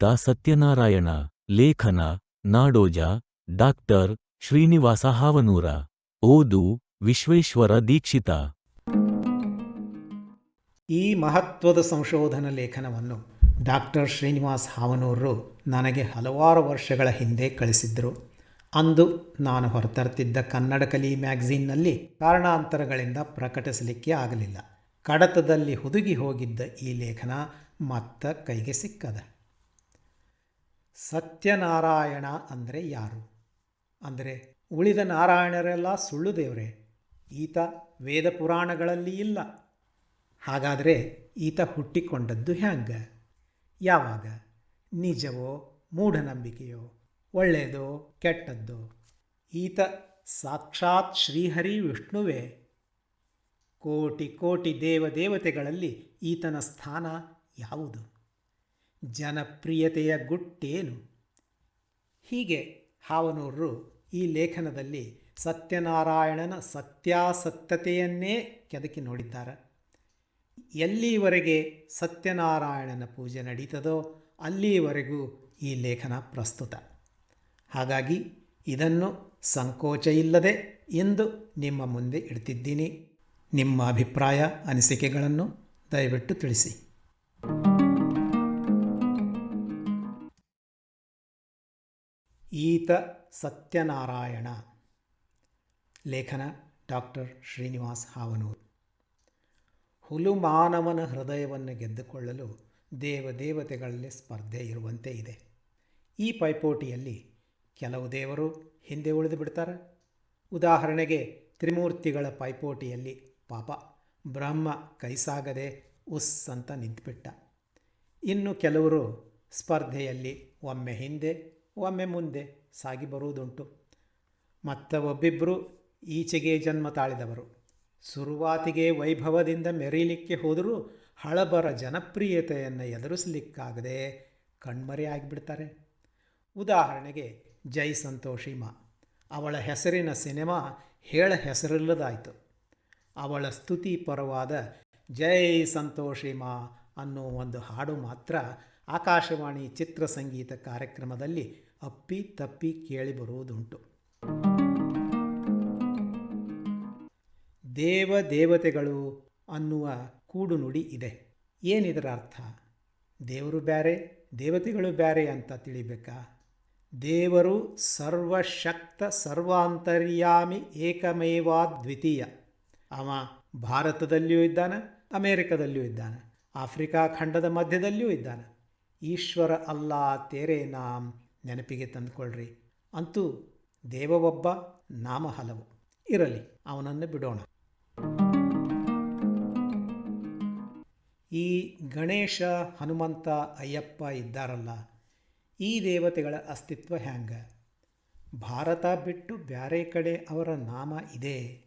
ಶ್ರೀಯುತ ಸತ್ಯನಾರಾಯಣ, ಲೇಖನ, ನಾಡೋಜ ಡಾಕ್ಟರ್ ಶ್ರೀನಿವಾಸ ಹಾವನೂರ. ಓದು ವಿಶ್ವೇಶ್ವರ ದೀಕ್ಷಿತ. ಈ ಮಹತ್ವದ ಸಂಶೋಧನಾ ಲೇಖನವನ್ನು ಡಾಕ್ಟರ್ ಶ್ರೀನಿವಾಸ್ ಹಾವನೂರರು ನನಗೆ ಹಲವಾರು ವರ್ಷಗಳ ಹಿಂದೆ ಕಳಿಸಿದ್ದರು ಅಂದು ನಾನು ಹೊರತರ್ತಿದ್ದ ಕನ್ನಡ ಕಲಿ ಮ್ಯಾಗಝೀನ್ನಲ್ಲಿ ಕಾರಣಾಂತರಗಳಿಂದ ಪ್ರಕಟಿಸಲಿಕ್ಕೆ ಆಗಲಿಲ್ಲ. ಕಡತದಲ್ಲಿ ಹುದುಗಿ ಹೋಗಿದ್ದ ಈ ಲೇಖನ ಮತ್ತ ಕೈಗೆ ಸಿಕ್ಕದ. ಸತ್ಯನಾರಾಯಣ ಅಂದರೆ ಯಾರು? ಅಂದರೆ ಉಳಿದ ನಾರಾಯಣರೆಲ್ಲ ಸುಳ್ಳು ದೇವರೇ. ಈತ ವೇದ ಪುರಾಣಗಳಲ್ಲಿ ಇಲ್ಲ. ಹಾಗಾದರೆ ಈತ ಹುಟ್ಟಿಕೊಂಡದ್ದು ಹ್ಯಾಂಗ? ಯಾವಾಗ? ನಿಜವೋ ಮೂಢನಂಬಿಕೆಯೋ? ಒಳ್ಳೆಯದೋ ಕೆಟ್ಟದ್ದೋ? ಈತ ಸಾಕ್ಷಾತ್ ಶ್ರೀಹರಿ ವಿಷ್ಣುವೇ. ಕೋಟಿ ಕೋಟಿ ದೇವದೇವತೆಗಳಲ್ಲಿ ಈತನ ಸ್ಥಾನ ಯಾವುದು? ಜನಪ್ರಿಯತೆಯ ಗುಟ್ಟೇನು? ಹೀಗೆ ಹಾವನೂರರು ಈ ಲೇಖನದಲ್ಲಿ ಸತ್ಯನಾರಾಯಣನ ಸತ್ಯಾಸತ್ಯತೆಯನ್ನೇ ಕೆದಕಿ ನೋಡಿದ್ದಾರೆ. ಎಲ್ಲಿವರೆಗೆ ಸತ್ಯನಾರಾಯಣನ ಪೂಜೆ ನಡೀತದೋ ಅಲ್ಲಿವರೆಗೂ ಈ ಲೇಖನ ಪ್ರಸ್ತುತ. ಹಾಗಾಗಿ ಇದನ್ನು ಸಂಕೋಚ ಇಲ್ಲದೆ ಎಂದು ನಿಮ್ಮ ಮುಂದೆ ಇಡ್ತಿದ್ದೀನಿ. ನಿಮ್ಮ ಅಭಿಪ್ರಾಯ ಅನಿಸಿಕೆಗಳನ್ನು ದಯವಿಟ್ಟು ತಿಳಿಸಿ. ಈತ ಸತ್ಯನಾರಾಯಣ. ಲೇಖನ ಡಾಕ್ಟರ್ ಶ್ರೀನಿವಾಸ್ ಹಾವನೂರು. ಹುಲು ಮಾನವನ ಹೃದಯವನ್ನು ಗೆದ್ದುಕೊಳ್ಳಲು ದೇವದೇವತೆಗಳಲ್ಲಿ ಸ್ಪರ್ಧೆ ಇರುವಂತೆ ಇದೆ. ಈ ಪೈಪೋಟಿಯಲ್ಲಿ ಕೆಲವು ದೇವರು ಹಿಂದೆ ಉಳಿದು ಬಿಡ್ತಾರೆ. ಉದಾಹರಣೆಗೆ ತ್ರಿಮೂರ್ತಿಗಳ ಪೈಪೋಟಿಯಲ್ಲಿ ಪಾಪ ಬ್ರಹ್ಮ ಕೈಸಾಗದೆ ಉಸ್ ಅಂತ ನಿಂತುಬಿಟ್ಟ. ಇನ್ನು ಕೆಲವರು ಸ್ಪರ್ಧೆಯಲ್ಲಿ ಒಮ್ಮೆ ಹಿಂದೆ ಒಮ್ಮೆ ಮುಂದೆ ಸಾಗಿ ಬರುವುದುಂಟು. ಮತ್ತ ಒಬ್ಬಿಬ್ಬರು ಈಚೆಗೆ ಜನ್ಮ ತಾಳಿದವರು. ಸುರುವಾತಿಗೆ ವೈಭವದಿಂದ ಮೆರೀಲಿಕ್ಕೆ ಹೋದರೂ ಹಳಬರ ಜನಪ್ರಿಯತೆಯನ್ನು ಎದುರಿಸಲಿಕ್ಕಾಗದೆ ಕಣ್ಮರೆ ಆಗಿಬಿಡ್ತಾರೆ. ಉದಾಹರಣೆಗೆ ಜೈ ಸಂತೋಷಿಮಾ ಅವಳ ಹೆಸರಿನ ಸಿನಿಮಾ ಹೇಳ ಹೆಸರಿಲ್ಲದಾಯಿತು. ಅವಳ ಸ್ತುತಿ ಪರವಾದ ಜೈ ಸಂತೋಷಿಮಾ ಅನ್ನೋ ಒಂದು ಹಾಡು ಮಾತ್ರ ಆಕಾಶವಾಣಿ ಚಿತ್ರ ಸಂಗೀತ ಕಾರ್ಯಕ್ರಮದಲ್ಲಿ ಅಪ್ಪಿ ತಪ್ಪಿ ಕೇಳಿಬರುವುದುಂಟು ದೇವ ದೇವತೆಗಳು ಅನ್ನುವ ಕೂಡು ನುಡಿ ಇದೆ. ಏನಿದರ ಅರ್ಥ? ದೇವರು ಬ್ಯಾರೆ, ದೇವತೆಗಳು ಬ್ಯಾರೆ ಅಂತ ತಿಳಿಬೇಕಾ? ದೇವರು ಸರ್ವಶಕ್ತ ಸರ್ವಾಂತರ್ಯಾಮಿ ಏಕಮೇವಾ ದ್ವಿತೀಯ. ಅವ ಭಾರತದಲ್ಲಿಯೂ ಇದ್ದಾನೆ, ಅಮೇರಿಕದಲ್ಲಿಯೂ ಇದ್ದಾನೆ, ಆಫ್ರಿಕಾ ಖಂಡದ ಮಧ್ಯದಲ್ಲಿಯೂ ಇದ್ದಾನೆ. ಈಶ್ವರ ಅಲ್ಲ ತೇರೆ ನಾಮ್ ನೆನಪಿಗೆ ತಂದುಕೊಳ್ಳ್ರಿ ಅಂತೂ ದೇವ ಒಬ್ಬ ನಾಮ ಹಲವು ಇರಲಿ, ಅವನನ್ನು ಬಿಡೋಣ. ಈ ಗಣೇಶ, ಹನುಮಂತ, ಅಯ್ಯಪ್ಪ ಇದ್ದಾರಲ್ಲ, ಈ ದೇವತೆಗಳ ಅಸ್ತಿತ್ವ ಹ್ಯಾಂಗ? ಭಾರತ ಬಿಟ್ಟು ಬ್ಯಾರೆ ಕಡೆ ಅವರ ನಾಮ ಇದೆ.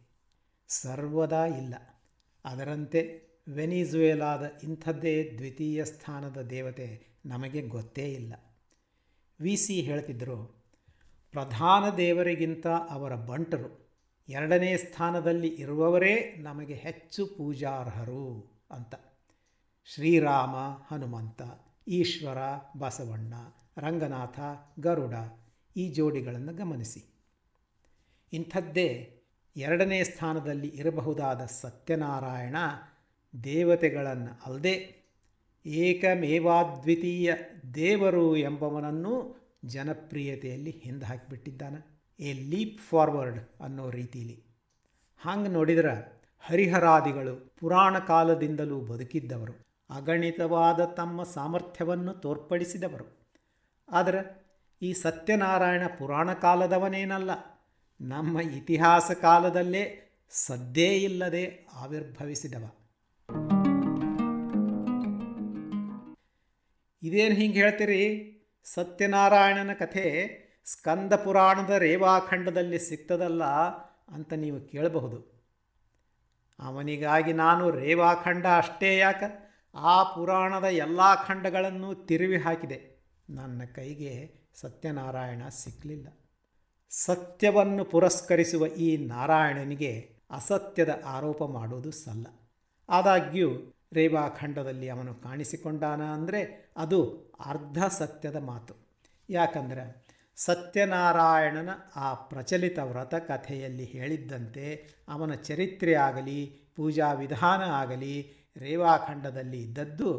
ಸರ್ವದಾ ಇಲ್ಲ. ಅದರಂತೆ ವೆನಿಜುವೆಲಾದ ಇಂಥದ್ದೇ ದ್ವಿತೀಯ ಸ್ಥಾನದ ದೇವತೆ ನಮಗೆ ಗೊತ್ತೇ ಇಲ್ಲ. ವಿ ಸಿ ಹೇಳ್ತಿದ್ದರು ಪ್ರಧಾನ ದೇವರಿಗಿಂತ ಅವರ ಬಂಟರು ಎರಡನೇ ಸ್ಥಾನದಲ್ಲಿ ಇರುವವರೇ ನಮಗೆ ಹೆಚ್ಚು ಪೂಜಾರ್ಹರು ಅಂತ. ಶ್ರೀರಾಮ, ಹನುಮಂತ, ಈಶ್ವರ, ಬಸವಣ್ಣ, ರಂಗನಾಥ, ಗರುಡ ಈ ಜೋಡಿಗಳನ್ನು ಗಮನಿಸಿ. ಇಂಥದ್ದೇ ಎರಡನೇ ಸ್ಥಾನದಲ್ಲಿ ಇರಬಹುದಾದ ಸತ್ಯನಾರಾಯಣ ದೇವತೆಗಳನ್ನು ಅಲ್ಲದೆ ಏಕಮೇವಾದ್ವಿತೀಯ ದೇವರು ಎಂಬವನನ್ನು ಜನಪ್ರಿಯತೆಯಲ್ಲಿ ಹಿಂದೆ ಹಾಕಿಬಿಟ್ಟಿದ್ದಾನೆ. ಎ ಲೀಪ್ ಫಾರ್ವರ್ಡ್ ಅನ್ನೋ ರೀತಿಯಲ್ಲಿ ಹಂಗೆ ನೋಡಿದ್ರೆ ಹರಿಹರಾದಿಗಳು ಪುರಾಣ ಕಾಲದಿಂದಲೂ ಬದುಕಿದ್ದವರು. ಅಗಣಿತವಾದ ತಮ್ಮ ಸಾಮರ್ಥ್ಯವನ್ನು ತೋರ್ಪಡಿಸಿದವರು. ಆದರೆ ಈ ಸತ್ಯನಾರಾಯಣ ಪುರಾಣ ಕಾಲದವನೇನಲ್ಲ, ನಮ್ಮ ಇತಿಹಾಸ ಕಾಲದಲ್ಲೇ ಸದ್ದೇ ಇಲ್ಲದೆ ಆವಿರ್ಭವಿಸಿದವ. ಇದೇನು ಹಿಂಗೆ ಹೇಳ್ತೀರಿ? ಸತ್ಯನಾರಾಯಣನ ಕಥೆ ಸ್ಕಂದ ಪುರಾಣದ ರೇವಾಖಂಡದಲ್ಲಿ ಸಿಗ್ತದಲ್ಲ ಅಂತ ನೀವು ಕೇಳಬಹುದು. ಅವನಿಗಾಗಿ ನಾನು ರೇವಾಖಂಡ ಅಷ್ಟೇ ಯಾಕ? ಆ ಪುರಾಣದ ಎಲ್ಲ ಖಂಡಗಳನ್ನು ತಿರುವಿ ಹಾಕಿದೆ. ನನ್ನ ಕೈಗೆ ಸತ್ಯನಾರಾಯಣ ಸಿಕ್ಕಲಿಲ್ಲ ಸತ್ಯವನ್ನು ಪುರಸ್ಕರಿಸುವ ಈ ನಾರಾಯಣನಿಗೆ ಅಸತ್ಯದ ಆರೋಪ ಮಾಡುವುದು ಸಲ್ಲ. ಆದಾಗ್ಯೂ ರೇವಾಖಂಡದಲ್ಲಿ ಅವನು ಕಾಣಿಸಿಕೊಂಡಾನ ಅಂದರೆ ಅದು ಅರ್ಧ ಸತ್ಯದ ಮಾತು. ಯಾಕಂದರೆ ಸತ್ಯನಾರಾಯಣನ ಆ ಪ್ರಚಲಿತ ವ್ರತ ಕಥೆಯಲ್ಲಿ ಹೇಳಿದ್ದಂತೆ ಅವನ ಚರಿತ್ರೆ ಆಗಲಿ, ಪೂಜಾ ವಿಧಾನ ಆಗಲಿ, ರೇವಾಖಂಡದಲ್ಲಿ ಇದ್ದದ್ದು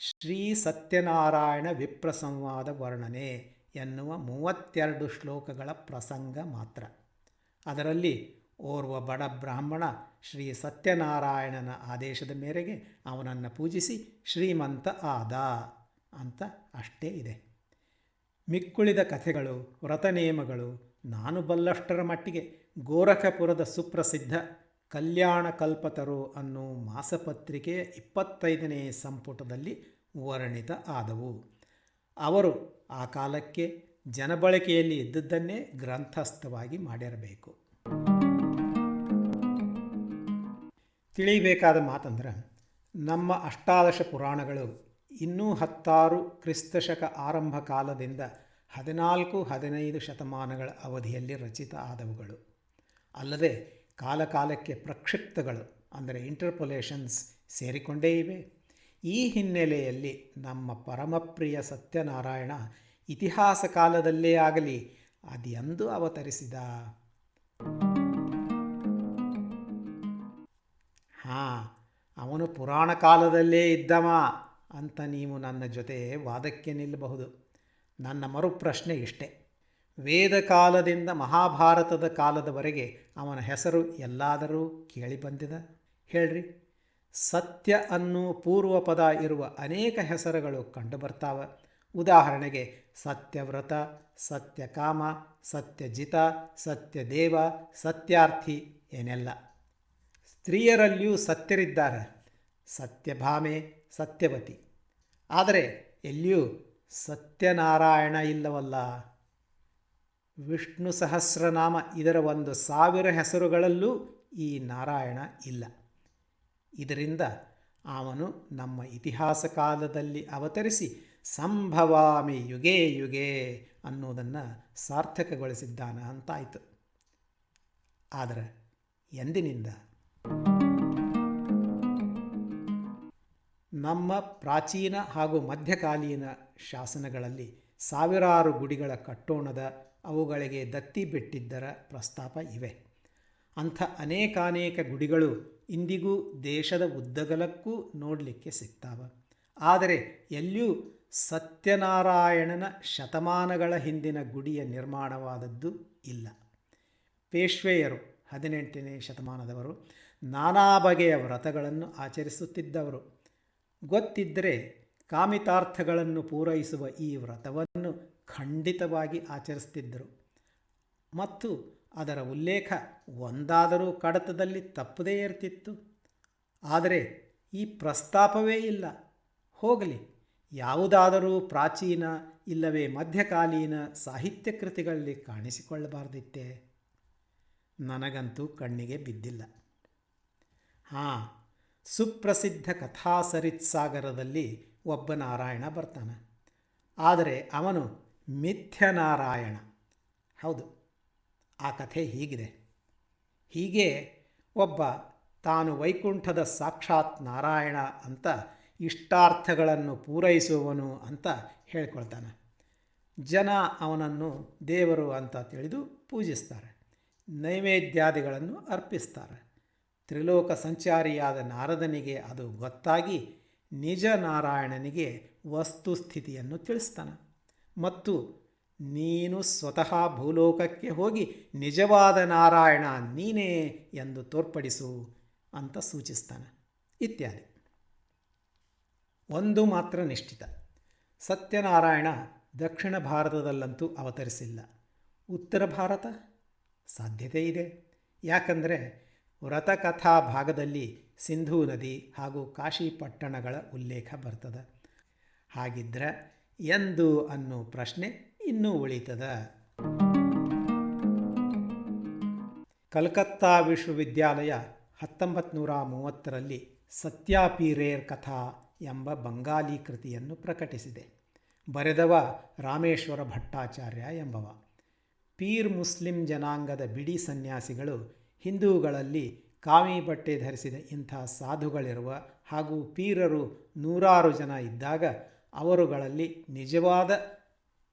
ಶ್ರೀ ಸತ್ಯನಾರಾಯಣ ವಿಪ್ರ ಸಂವಾದ ವರ್ಣನೆ ಎನ್ನುವ ಮೂವತ್ತೆರಡು ಶ್ಲೋಕಗಳ ಪ್ರಸಂಗ ಮಾತ್ರ. ಅದರಲ್ಲಿ ಓರ್ವ ಬಡ ಬ್ರಾಹ್ಮಣ ಶ್ರೀ ಸತ್ಯನಾರಾಯಣನ ಆದೇಶದ ಮೇರೆಗೆ ಅವನನ್ನು ಪೂಜಿಸಿ ಶ್ರೀಮಂತ ಆದ ಅಂತ ಅಷ್ಟೇ ಇದೆ. ಮಿಕ್ಕುಳಿದ ಕಥೆಗಳು ವ್ರತ ನಿಯಮಗಳು ನಾನು ಬಲ್ಲಷ್ಟರ ಮಟ್ಟಿಗೆ ಗೋರಖಪುರದ ಸುಪ್ರಸಿದ್ಧ ಕಲ್ಯಾಣ ಕಲ್ಪತರು ಅನ್ನೋ ಮಾಸಪತ್ರಿಕೆಯ ಇಪ್ಪತ್ತೈದನೇ ಸಂಪುಟದಲ್ಲಿ ವರ್ಣಿತ ಆದವು. ಅವರು ಆ ಕಾಲಕ್ಕೆ ಜನಬಳಕೆಯಲ್ಲಿ ಇದ್ದದ್ದನ್ನೇ ಗ್ರಂಥಸ್ಥವಾಗಿ ಮಾಡಿರಬೇಕು. ತಿಳಿಯಬೇಕಾದ ಮಾತಂದ್ರೆ, ನಮ್ಮ ಅಷ್ಟಾದಶ ಪುರಾಣಗಳು ಇನ್ನೂ ಹತ್ತಾರು ಕ್ರಿಸ್ತಶಕ ಆರಂಭ ಕಾಲದಿಂದ ಹದಿನಾಲ್ಕು, ಹದಿನೈದು ಶತಮಾನಗಳ ಅವಧಿಯಲ್ಲಿ ರಚಿತ ಆದವುಗಳು. ಅಲ್ಲದೆ ಕಾಲಕಾಲಕ್ಕೆ ಪ್ರಕ್ಷಿಪ್ತಗಳು, ಅಂದರೆ ಇಂಟರ್ಪೊಲೇಷನ್ಸ್ ಸೇರಿಕೊಂಡೇ ಇವೆ. ಈ ಹಿನ್ನೆಲೆಯಲ್ಲಿ ನಮ್ಮ ಪರಮಪ್ರಿಯ ಸತ್ಯನಾರಾಯಣ ಇತಿಹಾಸ ಕಾಲದಲ್ಲೇ ಆಗಲಿ ಅದೆಂದು ಅವತರಿಸಿದ. ಹಾಂ, ಅವನು ಪುರಾಣ ಕಾಲದಲ್ಲೇ ಇದ್ದವ ಅಂತ ನೀವು ನನ್ನ ಜೊತೆ ವಾದಕ್ಕೆ ನಿಲ್ಲಬಹುದು. ನನ್ನ ಮರುಪ್ರಶ್ನೆ ಇಷ್ಟೆ. ವೇದ ಕಾಲದಿಂದ ಮಹಾಭಾರತದ ಕಾಲದವರೆಗೆ ಅವನ ಹೆಸರು ಎಲ್ಲಾದರೂ ಕೇಳಿ ಬಂದಿದ? ಹೇಳ್ರಿ. ಸತ್ಯ ಅನ್ನೋ ಪೂರ್ವ ಪದ ಇರುವ ಅನೇಕ ಹೆಸರುಗಳು ಕಂಡುಬರ್ತಾವ. ಉದಾಹರಣೆಗೆ ಸತ್ಯವ್ರತ, ಸತ್ಯಕಾಮ, ಸತ್ಯಜಿತ, ಸತ್ಯದೇವ, ಸತ್ಯಾರ್ಥಿ ಏನೆಲ್ಲ? ಸ್ತ್ರೀಯರಲ್ಲಿಯೂ ಸತ್ಯರಿದ್ದಾರೆ. ಸತ್ಯಭಾಮೆ, ಸತ್ಯವತಿ. ಆದರೆ ಎಲ್ಲಿಯೂ ಸತ್ಯನಾರಾಯಣ ಇಲ್ಲವಲ್ಲ. ವಿಷ್ಣು ಸಹಸ್ರನಾಮ ಇದರ ಒಂದು ಸಾವಿರ ಹೆಸರುಗಳಲ್ಲೂ ಈ ನಾರಾಯಣ ಇಲ್ಲ. ಇದರಿಂದ ಅವನು ನಮ್ಮ ಇತಿಹಾಸ ಕಾಲದಲ್ಲಿ ಅವತರಿಸಿ ಸಂಭವಾಮಿ ಯುಗೇ ಯುಗೇ ಅನ್ನೋದನ್ನು ಸಾರ್ಥಕಗೊಳಿಸಿದ್ದಾನ ಅಂತಾಯಿತು. ಆದರೆ ಎಂದಿನಿಂದ ನಮ್ಮ ಪ್ರಾಚೀನ ಹಾಗೂ ಮಧ್ಯಕಾಲೀನ ಶಾಸನಗಳಲ್ಲಿ ಸಾವಿರಾರು ಗುಡಿಗಳ ಕಟ್ಟೋಣದ ಅವುಗಳಿಗೆ ದತ್ತಿ ಬಿಟ್ಟಿದ್ದರ ಪ್ರಸ್ತಾಪ ಇವೆ. ಅಂಥ ಅನೇಕಾನೇಕ ಗುಡಿಗಳು ಇಂದಿಗೂ ದೇಶದ ಉದ್ದಗಲಕ್ಕೂ ನೋಡಲಿಕ್ಕೆ ಸಿಗ್ತಾವ. ಆದರೆ ಎಲ್ಲಿಯೂ ಸತ್ಯನಾರಾಯಣನ ಶತಮಾನಗಳ ಹಿಂದಿನ ಗುಡಿಯ ನಿರ್ಮಾಣವಾದದ್ದು ಇಲ್ಲ. ಪೇಶ್ವೆಯರು ಹದಿನೆಂಟನೇ ಶತಮಾನದವರು ನಾನಾ ಬಗೆಯ ವ್ರತಗಳನ್ನು ಆಚರಿಸುತ್ತಿದ್ದವರು. ಗೊತ್ತಿದ್ದರೆ ಕಾಮಿತಾರ್ಥಗಳನ್ನು ಪೂರೈಸುವ ಈ ವ್ರತವನ್ನು ಖಂಡಿತವಾಗಿ ಆಚರಿಸ್ತಿದ್ದರು. ಮತ್ತು ಅದರ ಉಲ್ಲೇಖ ಒಂದಾದರೂ ಕಡತದಲ್ಲಿ ತಪ್ಪದೇ ಇರ್ತಿತ್ತು. ಆದರೆ ಈ ಪ್ರಸ್ತಾಪವೇ ಇಲ್ಲ. ಹೋಗಲಿ, ಯಾವುದಾದರೂ ಪ್ರಾಚೀನ ಇಲ್ಲವೇ ಮಧ್ಯಕಾಲೀನ ಸಾಹಿತ್ಯ ಕೃತಿಗಳಲ್ಲಿ ಕಾಣಿಸಿಕೊಳ್ಳಬಾರ್ದಿತ್ತೆ? ನನಗಂತೂ ಕಣ್ಣಿಗೆ ಬಿದ್ದಿಲ್ಲ. ಹಾಂ ಸುಪ್ರಸಿದ್ಧ ಕಥಾಸರಿತ್ಸಾಗರದಲ್ಲಿ ಒಬ್ಬ ನಾರಾಯಣ ಬರ್ತಾನೆ. ಆದರೆ ಅವನು ಮಿಥ್ಯನಾರಾಯಣ. ಹೌದು, ಆ ಕಥೆ ಹೀಗಿದೆ. ಹೀಗೆ ಒಬ್ಬ ತಾನು ವೈಕುಂಠದ ಸಾಕ್ಷಾತ್ ನಾರಾಯಣ ಅಂತ ಇಷ್ಟಾರ್ಥಗಳನ್ನು ಪೂರೈಸುವವನು ಅಂತ ಹೇಳ್ಕೊಳ್ತಾನೆ. ಜನ ಅವನನ್ನು ದೇವರು ಅಂತ ತಿಳಿದು ಪೂಜಿಸ್ತಾರೆ. ನೈವೇದ್ಯಾದಿಗಳನ್ನು ಅರ್ಪಿಸ್ತಾರೆ. ತ್ರಿಲೋಕ ಸಂಚಾರಿಯಾದ ನಾರದನಿಗೆ ಅದು ಗೊತ್ತಾಗಿ ನಿಜ ನಾರಾಯಣನಿಗೆ ವಸ್ತುಸ್ಥಿತಿಯನ್ನು ತಿಳಿಸ್ತಾನೆ. ಮತ್ತು ನೀನು ಸ್ವತಃ ಭೂಲೋಕಕ್ಕೆ ಹೋಗಿ ನಿಜವಾದ ನಾರಾಯಣ ನೀನೇ ಎಂದು ತೋರ್ಪಡಿಸು ಅಂತ ಸೂಚಿಸ್ತಾನೆ. ಇತ್ಯಾದಿ. ಒಂದು ಮಾತ್ರ ನಿಶ್ಚಿತ. ಸತ್ಯನಾರಾಯಣ ದಕ್ಷಿಣ ಭಾರತದಲ್ಲಂತೂ ಅವತರಿಸಿಲ್ಲ. ಉತ್ತರ ಭಾರತ? ಸಾಧ್ಯತೆ ಇದೆ. ಯಾಕಂದರೆ ವ್ರತಕಥಾ ಭಾಗದಲ್ಲಿ ಸಿಂಧೂ ನದಿ ಹಾಗೂ ಕಾಶಿ ಪಟ್ಟಣಗಳ ಉಲ್ಲೇಖ ಬರ್ತದ. ಹಾಗಿದ್ರೆ ಎಂದು ಅನ್ನೋ ಪ್ರಶ್ನೆ ಇನ್ನೂ ಉಳಿತದ. ಕಲ್ಕತ್ತಾ ವಿಶ್ವವಿದ್ಯಾಲಯ ಹತ್ತೊಂಬತ್ತು ನೂರ ಮೂವತ್ತರಲ್ಲಿ ಸತ್ಯಾಪೀರೇರ್ ಕಥಾ ಎಂಬ ಬಂಗಾಲಿ ಕೃತಿಯನ್ನು ಪ್ರಕಟಿಸಿದೆ. ಬರೆದವ ರಾಮೇಶ್ವರ ಭಟ್ಟಾಚಾರ್ಯ ಎಂಬವ. ಪೀರ್ ಮುಸ್ಲಿಂ ಜನಾಂಗದ ಬಿಡಿ ಸನ್ಯಾಸಿಗಳು ಹಿಂದೂಗಳಲ್ಲಿ ಕಾವಿ ಬಟ್ಟೆ ಧರಿಸಿದ ಇಂಥ ಸಾಧುಗಳಿರುವ ಹಾಗೂ ಪೀರರು ನೂರಾರು ಜನ ಇದ್ದಾಗ ಅವರುಗಳಲ್ಲಿ ನಿಜವಾದ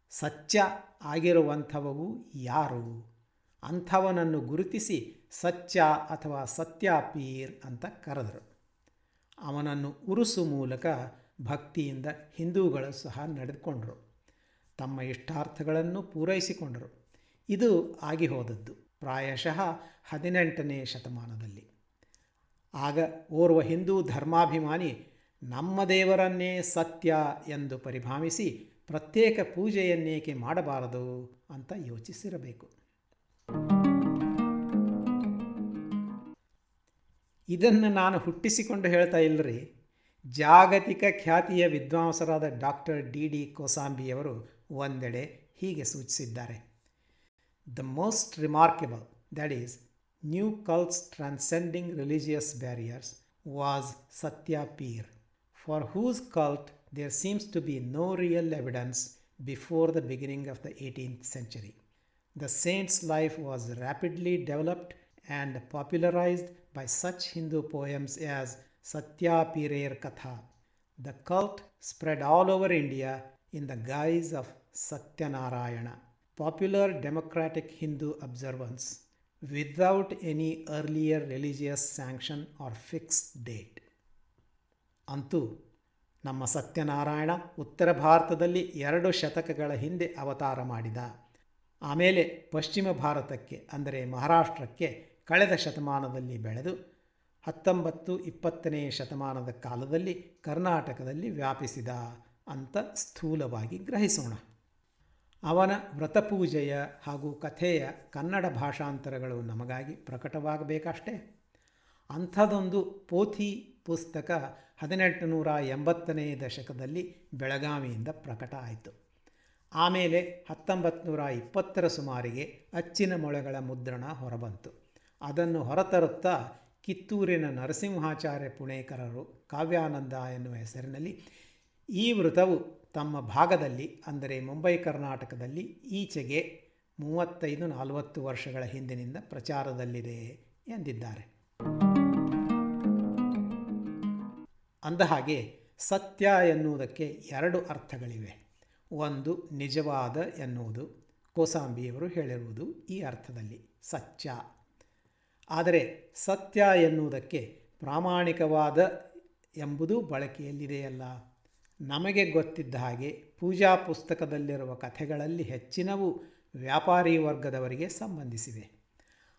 ಸತ್ಯ ಆಗಿರುವಂಥವು ಯಾರು? ಅಂಥವನನ್ನು ಗುರುತಿಸಿ ಸತ್ಯ ಅಥವಾ ಸತ್ಯ ಪೀರ್ ಅಂತ ಕರೆದರು. ಅವನನ್ನು ಉರುಸು ಮೂಲಕ ಭಕ್ತಿಯಿಂದ ಹಿಂದೂಗಳು ಸಹ ನಡೆದುಕೊಂಡರು. ತಮ್ಮ ಇಷ್ಟಾರ್ಥಗಳನ್ನು ಪೂರೈಸಿಕೊಂಡರು. ಇದು ಆಗಿ ಹೋದದ್ದು. ಪ್ರಾಯಶಃ ಹದಿನೆಂಟನೇ ಶತಮಾನದಲ್ಲಿ. ಆಗ ಓರ್ವ ಹಿಂದೂ ಧರ್ಮಾಭಿಮಾನಿ ನಮ್ಮ ದೇವರನ್ನೇ ಸತ್ಯ ಎಂದು ಪರಿಭಾವಿಸಿ ಪ್ರತ್ಯೇಕ ಪೂಜೆಯನ್ನೇಕೆ ಮಾಡಬಾರದು ಅಂತ ಯೋಚಿಸಿರಬೇಕು. ಇದನ್ನು ನಾನು ಹುಟ್ಟಿಸಿಕೊಂಡು ಹೇಳ್ತಾ ಇಲ್ಲರಿ ಜಾಗತಿಕ ಖ್ಯಾತಿಯ ವಿದ್ವಾಂಸರಾದ ಡಾಕ್ಟರ್ ಡಿ ಡಿ ಕೋಸಾಂಬಿಯವರು ಒಂದೆಡೆ ಹೀಗೆ ಸೂಚಿಸಿದ್ದಾರೆ. The most remarkable, that is, new cults transcending religious barriers, was Satya Peer, for whose cult there seems to be no real evidence before the beginning of the 18th century. The saint's life was rapidly developed and popularized by such Hindu poems as Satya Pirer Katha. The cult spread all over India in the guise of Satyanarayana. Popular democratic Hindu observance, without any earlier religious sanction or fixed date. ಅಂತೂ ನಮ್ಮ ಸತ್ಯನಾರಾಯಣ ಉತ್ತರ ಭಾರತದಲ್ಲಿ ಎರಡು ಶತಕಗಳ ಹಿಂದೆ ಅವತಾರ ಮಾಡಿದ ಆಮೇಲೆ ಪಶ್ಚಿಮ ಭಾರತಕ್ಕೆ ಅಂದರೆ ಮಹಾರಾಷ್ಟ್ರಕ್ಕೆ ಕಳೆದ ಶತಮಾನದಲ್ಲಿ ಬೆಳೆದು ಹತ್ತೊಂಬತ್ತು ಇಪ್ಪತ್ತನೇ ಶತಮಾನದ ಕಾಲದಲ್ಲಿ ಕರ್ನಾಟಕದಲ್ಲಿ ವ್ಯಾಪಿಸಿದ ಅಂತ ಸ್ಥೂಲವಾಗಿ ಗ್ರಹಿಸೋಣ ಅವನ ವ್ರತಪೂಜೆಯ ಹಾಗೂ ಕಥೆಯ ಕನ್ನಡ ಭಾಷಾಂತರಗಳು ನಮಗಾಗಿ ಪ್ರಕಟವಾಗಬೇಕಷ್ಟೇ. ಅಂಥದೊಂದು ಪೋಥಿ ಪುಸ್ತಕ ಹದಿನೆಂಟು ನೂರ ಎಂಬತ್ತನೇ ದಶಕದಲ್ಲಿ ಬೆಳಗಾವಿಯಿಂದ ಪ್ರಕಟ ಆಯಿತು. ಆಮೇಲೆ ಹತ್ತೊಂಬತ್ತು ನೂರ ಇಪ್ಪತ್ತರ ಸುಮಾರಿಗೆ ಅಚ್ಚಿನ ಮೊಳೆಗಳ ಮುದ್ರಣ ಹೊರಬಂತು. ಅದನ್ನು ಹೊರತರುತ್ತಾ ಕಿತ್ತೂರಿನ ನರಸಿಂಹಾಚಾರ್ಯ ಪುಣೇಕರರು ಕಾವ್ಯಾನಂದ ಎನ್ನುವ ಹೆಸರಿನಲ್ಲಿ ಈ ವೃತವು ತಮ್ಮ ಭಾಗದಲ್ಲಿ, ಅಂದರೆ ಮುಂಬೈ, ಕರ್ನಾಟಕದಲ್ಲಿ ಈಚೆಗೆ ಮೂವತ್ತೈದು ನಲವತ್ತು ವರ್ಷಗಳ ಹಿಂದಿನಿಂದ ಪ್ರಚಾರದಲ್ಲಿದೆ ಎಂದಿದ್ದಾರೆ. ಅಂದಹಾಗೆ ಸತ್ಯ ಎನ್ನುವುದಕ್ಕೆ ಎರಡು ಅರ್ಥಗಳಿವೆ. ಒಂದು ನಿಜವಾದ ಎನ್ನುವುದು, ಕೋಸಾಂಬಿಯವರು ಹೇಳಿರುವುದು ಈ ಅರ್ಥದಲ್ಲಿ ಸತ್ಯ. ಆದರೆ ಸತ್ಯ ಎನ್ನುವುದಕ್ಕೆ ಪ್ರಾಮಾಣಿಕವಾದ ಎಂಬುದು ಬಳಕೆಯಲ್ಲಿದೆಯಲ್ಲ. ನಮಗೆ ಗೊತ್ತಿದ್ದ ಹಾಗೆ ಪೂಜಾ ಪುಸ್ತಕದಲ್ಲಿರುವ ಕಥೆಗಳಲ್ಲಿ ಹೆಚ್ಚಿನವು ವ್ಯಾಪಾರಿ ವರ್ಗದವರಿಗೆ ಸಂಬಂಧಿಸಿವೆ.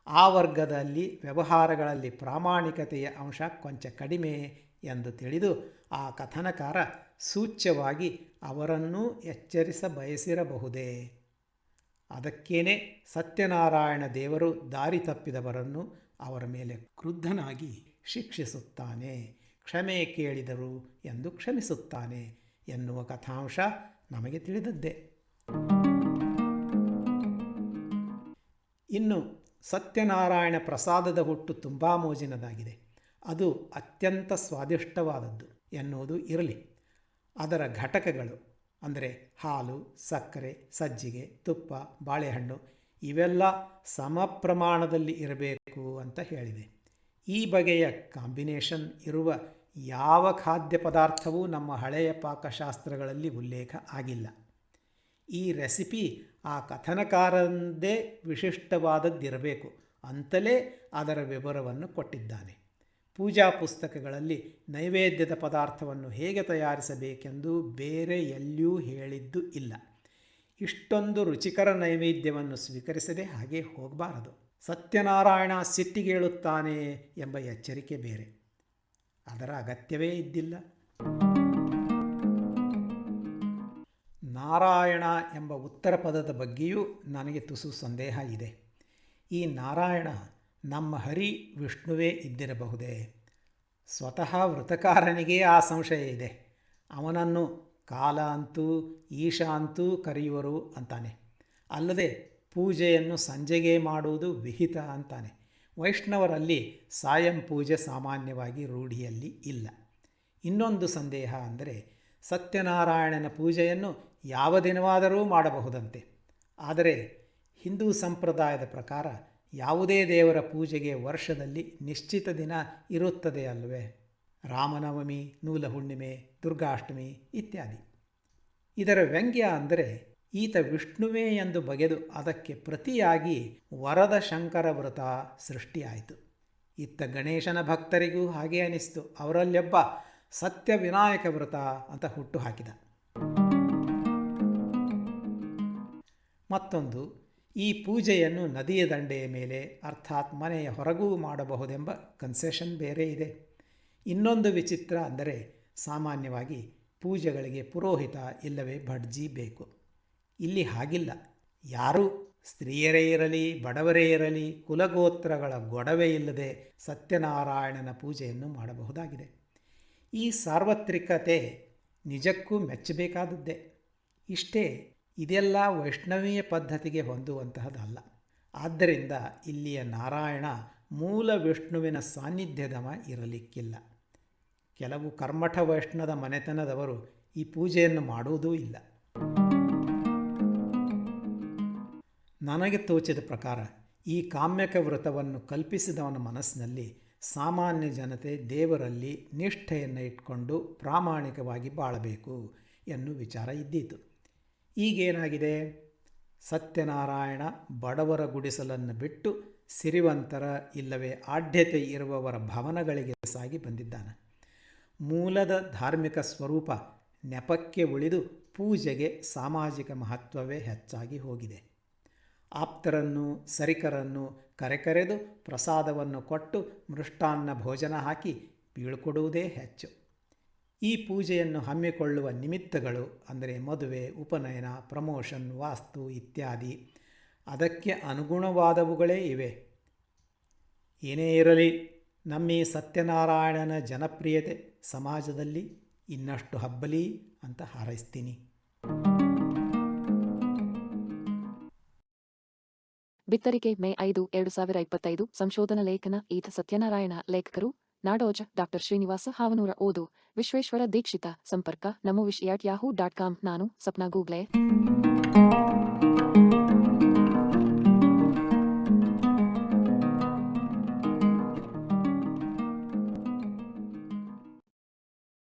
ಆ ವರ್ಗದಲ್ಲಿ ವ್ಯವಹಾರಗಳಲ್ಲಿ ಪ್ರಾಮಾಣಿಕತೆಯ ಅಂಶ ಕೊಂಚ ಕಡಿಮೆ ಎಂದು ತಿಳಿದು ಆ ಕಥನಕಾರ ಸೂಚ್ಯವಾಗಿ ಅವರನ್ನೂ ಎಚ್ಚರಿಸ ಬಯಸಿರಬಹುದೇ? ಅದಕ್ಕೇನೆ ಸತ್ಯನಾರಾಯಣ ದೇವರು ದಾರಿ ತಪ್ಪಿದವರನ್ನು ಅವರ ಮೇಲೆ ಕ್ರುದ್ಧನಾಗಿ ಶಿಕ್ಷಿಸುತ್ತಾನೆ. ಕ್ಷಮೆ ಕೇಳಿದರು ಎಂದು ಕ್ಷಮಿಸುತ್ತಾನೆ ಎನ್ನುವ ಕಥಾಂಶ ನಮಗೆ ತಿಳಿದದ್ದೇ. ಇನ್ನು ಸತ್ಯನಾರಾಯಣ ಪ್ರಸಾದದ ಹುಟ್ಟು ತುಂಬ ಮೋಜಿನದಾಗಿದೆ ಅದು ಅತ್ಯಂತ ಸ್ವಾದಿಷ್ಟವಾದದ್ದು ಎನ್ನುವುದು ಇರಲಿ. ಅದರ ಘಟಕಗಳು ಅಂದರೆ ಹಾಲು, ಸಕ್ಕರೆ, ಸಜ್ಜಿಗೆ, ತುಪ್ಪ, ಬಾಳೆಹಣ್ಣು ಇವೆಲ್ಲ ಸಮ ಪ್ರಮಾಣದಲ್ಲಿ ಇರಬೇಕು ಅಂತ ಹೇಳಿದೆ. ಈ ಬಗೆಯ ಕಾಂಬಿನೇಷನ್ ಇರುವ ಯಾವ ಖಾದ್ಯ ಪದಾರ್ಥವೂ ನಮ್ಮ ಹಳೆಯ ಪಾಕಶಾಸ್ತ್ರಗಳಲ್ಲಿ ಉಲ್ಲೇಖ ಆಗಿಲ್ಲ. ಈ ರೆಸಿಪಿ ಆ ಕಥನಕಾರಂದೇ ವಿಶಿಷ್ಟವಾದದ್ದಿರಬೇಕು ಅಂತಲೇ ಅದರ ವಿವರವನ್ನು ಕೊಟ್ಟಿದ್ದಾನೆ. ಪೂಜಾ ಪುಸ್ತಕಗಳಲ್ಲಿ ನೈವೇದ್ಯದ ಪದಾರ್ಥವನ್ನು ಹೇಗೆ ತಯಾರಿಸಬೇಕೆಂದು ಬೇರೆ ಎಲ್ಲಿಯೂ ಹೇಳಿದ್ದು ಇಲ್ಲ. ಇಷ್ಟೊಂದು ರುಚಿಕರ ನೈವೇದ್ಯವನ್ನು ಸ್ವೀಕರಿಸದೆ ಹಾಗೆ ಹೋಗಬಾರದು. ಸತ್ಯನಾರಾಯಣ ಸಿಟ್ಟಿಗೇಳುತ್ತಾನೆ ಎಂಬ ಎಚ್ಚರಿಕೆ ಬೇರೆ. ಅದರ ಅಗತ್ಯವೇ ಇದ್ದಿಲ್ಲ. ನಾರಾಯಣ ಎಂಬ ಉತ್ತರ ಪದದ ಬಗ್ಗೆಯೂ ನನಗೆ ತುಸು ಸಂದೇಹ ಇದೆ. ಈ ನಾರಾಯಣ ನಮ್ಮ ಹರಿ ವಿಷ್ಣುವೇ ಇದ್ದಿರಬಹುದೇ? ಸ್ವತಃ ವೃತಕಾರನಿಗೇ ಆ ಸಂಶಯ ಇದೆ. ಅವನನ್ನು ಕಾಲ ಅಂತೂ ಈಶಾ ಅಂತೂ ಕರೆಯುವರು ಅಂತಾನೆ. ಅಲ್ಲದೆ ಪೂಜೆಯನ್ನು ಸಂಜೆಗೆ ಮಾಡುವುದು ವಿಹಿತ ಅಂತಾನೆ. ವೈಷ್ಣವರಲ್ಲಿ ಸಾಯಂ ಪೂಜೆ ಸಾಮಾನ್ಯವಾಗಿ ರೂಢಿಯಲ್ಲಿ ಇಲ್ಲ. ಇನ್ನೊಂದು ಸಂದೇಹ ಅಂದರೆ ಸತ್ಯನಾರಾಯಣನ ಪೂಜೆಯನ್ನು ಯಾವ ದಿನವಾದರೂ ಮಾಡಬಹುದಂತೆ. ಆದರೆ ಹಿಂದೂ ಸಂಪ್ರದಾಯದ ಪ್ರಕಾರ ಯಾವುದೇ ದೇವರ ಪೂಜೆಗೆ ವರ್ಷದಲ್ಲಿ ನಿಶ್ಚಿತ ದಿನ ಇರುತ್ತದೆ ಅಲ್ವೇ? ರಾಮನವಮಿ ನೂಲ ಹುಣ್ಣಿಮೆ ದುರ್ಗಾಷ್ಟಮಿ ಇತ್ಯಾದಿ. ಇದರ ವ್ಯಂಗ್ಯ ಅಂದರೆ ಈತ ವಿಷ್ಣುವೇ ಎಂದು ಬಗೆದು ಅದಕ್ಕೆ ಪ್ರತಿಯಾಗಿ ವರದ ಶಂಕರ ವ್ರತ ಸೃಷ್ಟಿಯಾಯಿತು. ಇತ್ತ ಗಣೇಶನ ಭಕ್ತರಿಗೂ ಹಾಗೆ ಅನಿಸ್ತು. ಅವರಲ್ಲೊಬ್ಬ ಸತ್ಯ ವಿನಾಯಕ ವ್ರತ ಅಂತ ಹುಟ್ಟು ಹಾಕಿದ ಮತ್ತೊಂದು, ಈ ಪೂಜೆಯನ್ನು ನದಿಯ ದಂಡೆಯ ಮೇಲೆ, ಅರ್ಥಾತ್ ಮನೆಯ ಹೊರಗೂ ಮಾಡಬಹುದೆಂಬ ಕನ್ಸೆಷನ್ ಬೇರೆ ಇದೆ. ಇನ್ನೊಂದು ವಿಚಿತ್ರ ಅಂದರೆ ಸಾಮಾನ್ಯವಾಗಿ ಪೂಜೆಗಳಿಗೆ ಪುರೋಹಿತ ಇಲ್ಲವೇ ಭಟ್ಜಿ ಬೇಕು. ಇಲ್ಲಿ ಹಾಗಿಲ್ಲ. ಯಾರೂ ಸ್ತ್ರೀಯರೇ ಇರಲಿ, ಬಡವರೇ ಇರಲಿ, ಕುಲಗೋತ್ರಗಳ ಗೊಡವೆ ಇಲ್ಲದೆ ಸತ್ಯನಾರಾಯಣನ ಪೂಜೆಯನ್ನು ಮಾಡಬಹುದಾಗಿದೆ. ಈ ಸಾರ್ವತ್ರಿಕತೆ ನಿಜಕ್ಕೂ ಮೆಚ್ಚಬೇಕಾದದ್ದೇ. ಇಷ್ಟೇ ಇದೆಲ್ಲ ವೈಷ್ಣವೀಯ ಪದ್ಧತಿಗೆ ಹೊಂದುವಂತಹದ್ದಲ್ಲ ಆದ್ದರಿಂದ ಇಲ್ಲಿಯ ನಾರಾಯಣ ಮೂಲ ವಿಷ್ಣುವಿನ ಸಾನ್ನಿಧ್ಯದಮ ಇರಲಿಕ್ಕಿಲ್ಲ. ಕೆಲವು ಕರ್ಮಠ ವೈಷ್ಣದ ಮನೆತನದವರು ಈ ಪೂಜೆಯನ್ನು ಮಾಡುವುದೂ ಇಲ್ಲ. ನನಗೆ ತೋಚಿದ ಪ್ರಕಾರ, ಈ ಕಾಮ್ಯಕ ವ್ರತವನ್ನು ಕಲ್ಪಿಸಿದವನ ಮನಸ್ಸಿನಲ್ಲಿ ಸಾಮಾನ್ಯ ಜನತೆ ದೇವರಲ್ಲಿ ನಿಷ್ಠೆಯನ್ನು ಇಟ್ಕೊಂಡು ಪ್ರಾಮಾಣಿಕವಾಗಿ ಬಾಳಬೇಕು ಎನ್ನುವ ವಿಚಾರ ಇದ್ದೀತು. ಈಗೇನಾಗಿದೆ? ಸತ್ಯನಾರಾಯಣ ಬಡವರ ಗುಡಿಸಲನ್ನು ಬಿಟ್ಟು ಸಿರಿವಂತರ ಇಲ್ಲವೇ ಆಢ್ಯತೆ ಇರುವವರ ಭವನಗಳಿಗೆ ಸಾಗಿ ಬಂದಿದ್ದಾನೆ. ಮೂಲದ ಧಾರ್ಮಿಕ ಸ್ವರೂಪ ನೆಪಕ್ಕೆ ಉಳಿದು ಪೂಜೆಗೆ ಸಾಮಾಜಿಕ ಮಹತ್ವವೇ ಹೆಚ್ಚಾಗಿ ಹೋಗಿದೆ. ಆಪ್ತರನ್ನು, ಸರಿಕರನ್ನು ಕರೆಕರೆದು ಪ್ರಸಾದವನ್ನು ಕೊಟ್ಟು ಮೃಷ್ಟಾನ್ನ ಭೋಜನ ಹಾಕಿ ಬೀಳ್ಕೊಡುವುದೇ ಹೆಚ್ಚು. ಈ ಪೂಜೆಯನ್ನು ಹಮ್ಮಿಕೊಳ್ಳುವ ನಿಮಿತ್ತಗಳು ಅಂದರೆ ಮದುವೆ, ಉಪನಯನ, ಪ್ರಮೋಷನ್, ವಾಸ್ತು ಇತ್ಯಾದಿ ಅದಕ್ಕೆ ಅನುಗುಣವಾದವುಗಳೇ ಇವೆ. ಏನೇ ಇರಲಿ, ನಮ್ಮ ಈ ಸತ್ಯನಾರಾಯಣನ ಜನಪ್ರಿಯತೆ ಸಮಾಜದಲ್ಲಿ ಇನ್ನಷ್ಟು ಹಬ್ಬಲಿ ಅಂತ ಹಾರೈಸ್ತೀನಿ. ಬಿತ್ತರಿಕೆ ಮೇ ಐದು, ಎರಡು ಸಾವಿರ ಇಪ್ಪತ್ತೈದು, ಸಂಶೋಧನಾ ಲೇಖನ ಈತ ಸತ್ಯನಾರಾಯಣ ಲೇಖಕರು, ನಾಡೋಜ ಡಾಕ್ಟರ್ ಶ್ರೀನಿವಾಸ ಹಾವನೂರ ಓದು, ವಿಶ್ವೇಶ್ವರ ದೀಕ್ಷಿತ ಸಂಪರ್ಕ Namo Vish at Yahoo dot com, ನಾನು ಸಪ್ನಾ ಗೂಗ್ಲೆ.